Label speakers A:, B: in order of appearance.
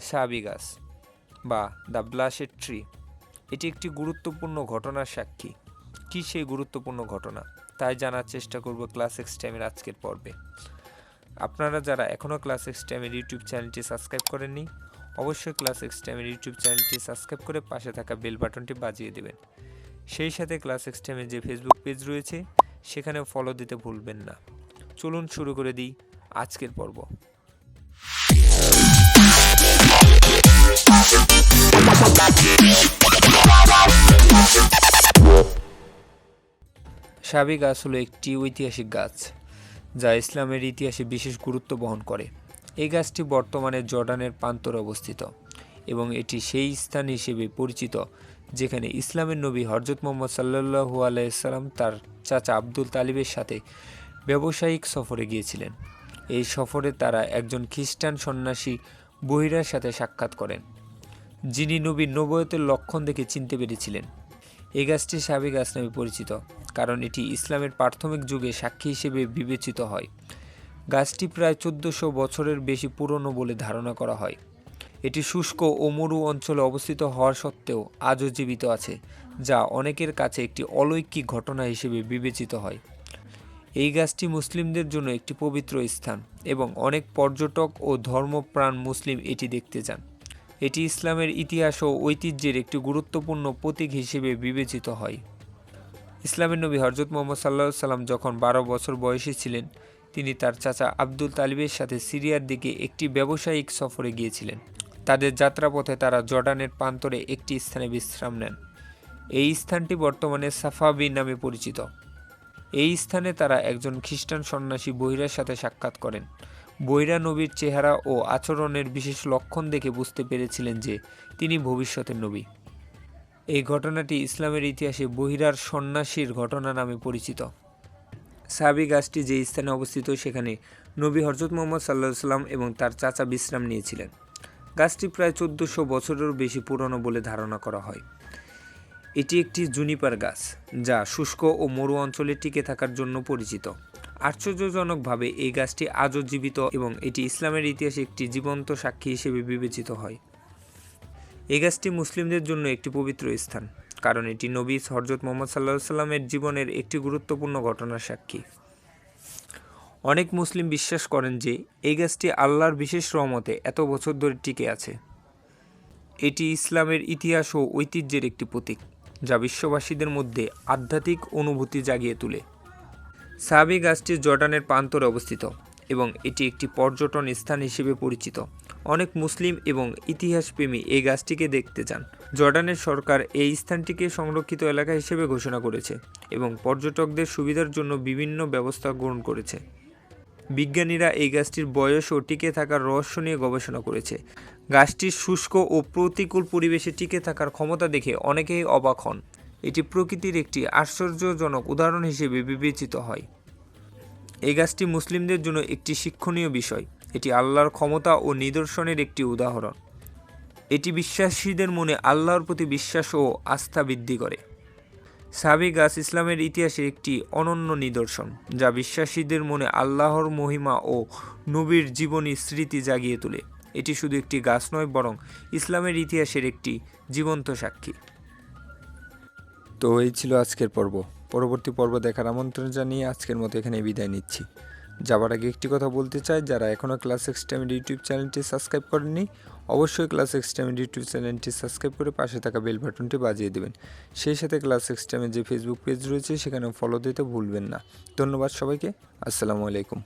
A: সাবি গাছ বা দ্য ব্লাশের ট্রি। এটি একটি গুরুত্বপূর্ণ ঘটনার সাক্ষী। কী সেই গুরুত্বপূর্ণ ঘটনা, তাই জানার চেষ্টা করব ক্লাস এক্স টাইমের আজকের পর্বে। আপনারা যারা এখনও ক্লাস এক্স টাইমের ইউটিউব চ্যানেলটি সাবস্ক্রাইব করেননি, অবশ্যই ক্লাস এক্স টাইমের ইউটিউব চ্যানেলটি সাবস্ক্রাইব করে পাশে থাকা বেল বাটনটি বাজিয়ে দেবেন। সেই সাথে ক্লাস এক্স টাইমের যে ফেসবুক পেজ রয়েছে, সেখানেও ফলো দিতে ভুলবেন না। চলুন শুরু করে দিই আজকের পর্ব। সাবি গাছ হলো একটি ঐতিহাসিক গাছ, যা ইসলামের ইতিহাসে বিশেষ গুরুত্ব বহন করে। এই গাছটি বর্তমানে জর্ডানের প্রান্তরে অবস্থিত এবং এটি সেই স্থান হিসেবে পরিচিত, যেখানে ইসলামের নবী হরজত মোহাম্মদ সাল্লাহু আলাইসাল্লাম তার চাচা আব্দুল তালিবের সাথে ব্যবসায়িক সফরে গিয়েছিলেন। এই সফরে তারা একজন খ্রিস্টান সন্ন্যাসী বহিরার সাথে সাক্ষাৎ করেন, যিনি নবীর নবয়তের লক্ষণ দেখে চিনতে পেরেছিলেন। এই গাছটি সাবি গাছ নামে পরিচিত, কারণ এটি ইসলামের প্রাথমিক যুগে সাক্ষী হিসেবে বিবেচিত হয়। গাছটি প্রায় চোদ্দোশো বছরের বেশি পুরনো বলে ধারণা করা হয়। এটি শুষ্ক ও মরু অঞ্চলে অবস্থিত হওয়ার সত্ত্বেও আজও জীবিত আছে, যা অনেকের কাছে একটি অলৌকিক ঘটনা হিসেবে বিবেচিত হয়। এই গাছটি মুসলিমদের জন্য একটি পবিত্র স্থান এবং অনেক পর্যটক ও ধর্মপ্রাণ মুসলিম এটি দেখতে যান এটি ইসলামের ইতিহাস ও ঐতিহ্যের একটি গুরুত্বপূর্ণ প্রতীক হিসেবে বিবেচিত হয়। ইসলামের নবী হরজত মোহাম্মদ সাল্লাহ সাল্লাম যখন বারো বছর বয়সী ছিলেন, তিনি তার চাচা আব্দুল তালিবের সাথে সিরিয়ার দিকে একটি ব্যবসায়িক সফরে গিয়েছিলেন। তাদের যাত্রাপথে তারা জর্ডানের প্রান্তরে একটি স্থানে বিশ্রাম নেন। এই স্থানটি বর্তমানে সাফাবি নামে পরিচিত। এই স্থানে তারা একজন খ্রিস্টান সন্ন্যাসী বহিরার সাথে সাক্ষাৎ করেন। বৈরা নবীর চেহারা ও আচরণের বিশেষ লক্ষণ দেখে বুঝতে পেরেছিলেন যে তিনি ভবিষ্যতের নবী। এই ঘটনাটি ইসলামের ইতিহাসে বহিরার সন্ন্যাসীর ঘটনা নামে পরিচিত। সাবি গাছটি যে স্থানে অবস্থিত সেখানে নবী হরজত মোহাম্মদ সাল্লাহ সাল্লাম এবং তার চাচা বিশ্রাম নিয়েছিলেন। গাছটি প্রায় চোদ্দোশো বছরেরও বেশি পুরনো বলে ধারণা করা হয়। এটি একটি জুনিপার গাছ, যা শুষ্ক ও মরু অঞ্চলে টিকে থাকার জন্য পরিচিত। আশ্চর্যজনকভাবে এই গাছটি আজও জীবিত এবং এটি ইসলামের ইতিহাসে একটি জীবন্ত সাক্ষী হিসেবে বিবেচিত হয়। এই গাছটি মুসলিমদের জন্য একটি পবিত্র স্থান, কারণ এটি নবী হরজত মোহাম্মদ সাল্লাহ সাল্লামের জীবনের একটি গুরুত্বপূর্ণ ঘটনার সাক্ষী। অনেক মুসলিম বিশ্বাস করেন যে এই গাছটি আল্লাহর বিশেষ রহমতে এত বছর ধরে টিকে আছে। এটি ইসলামের ইতিহাস ও ঐতিহ্যের একটি প্রতীক, যা বিশ্ববাসীদের মধ্যে আধ্যাত্মিক অনুভূতি জাগিয়ে তোলে। সাবি গাছটি জর্ডানের প্রান্তরে অবস্থিত এবং এটি একটি পর্যটন স্থান হিসেবে পরিচিত। অনেক মুসলিম এবং ইতিহাসপ্রেমী এই গাছটিকে দেখতে যান জর্ডানের সরকার এই স্থানটিকে সংরক্ষিত এলাকা হিসেবে ঘোষণা করেছে এবং পর্যটকদের সুবিধার জন্য বিভিন্ন ব্যবস্থা গ্রহণ করেছে। বিজ্ঞানীরা এই গাছটির বয়স ও টিকে থাকার রহস্য নিয়ে গবেষণা করেছে। গাছটির শুষ্ক ও প্রতিকূল পরিবেশে টিকে থাকার ক্ষমতা দেখে অনেকেই অবাক হন। এটি প্রকৃতির একটি আশ্চর্যজনক উদাহরণ হিসেবে বিবেচিত হয়। এই গাছটি মুসলিমদের জন্য একটি শিক্ষণীয় বিষয়। এটি আল্লাহর ক্ষমতা ও নিদর্শনের একটি উদাহরণ। এটি বিশ্বাসীদের মনে আল্লাহর প্রতি বিশ্বাস ও আস্থা বৃদ্ধি করে। সাবি গাছ ইসলামের ইতিহাসে একটি অনন্য নিদর্শন, যা বিশ্বাসীদের মনে আল্লাহর মহিমা ও নবীর জীবনী স্মৃতি জাগিয়ে তোলে। এটি শুধু একটি গাছ নয়, বরং ইসলামের ইতিহাসের একটি জীবন্ত সাক্ষী। তো এই ছিল আজকের পর্ব। পরবর্তী পর্ব দেখার আমন্ত্রণ জানিয়ে আজকের মতো এখানে বিদায় নিচ্ছি। যাবার আগে একটি কথা বলতে চাই, যারা এখনও ক্লাস এক্স টাইমের ইউটিউব চ্যানেলটি সাবস্ক্রাইব করেননি, অবশ্যই ক্লাস এক্স টাইমের ইউটিউব চ্যানেলটি সাবস্ক্রাইব করে পাশে থাকা বেল বাটনটি বাজিয়ে দেবেন। সেই সাথে ক্লাস এক্স টাইমের যে ফেসবুক পেজ রয়েছে সেখানে ফলো দিতে ভুলবেন না। ধন্যবাদ সবাইকে। আসসালামু আলাইকুম।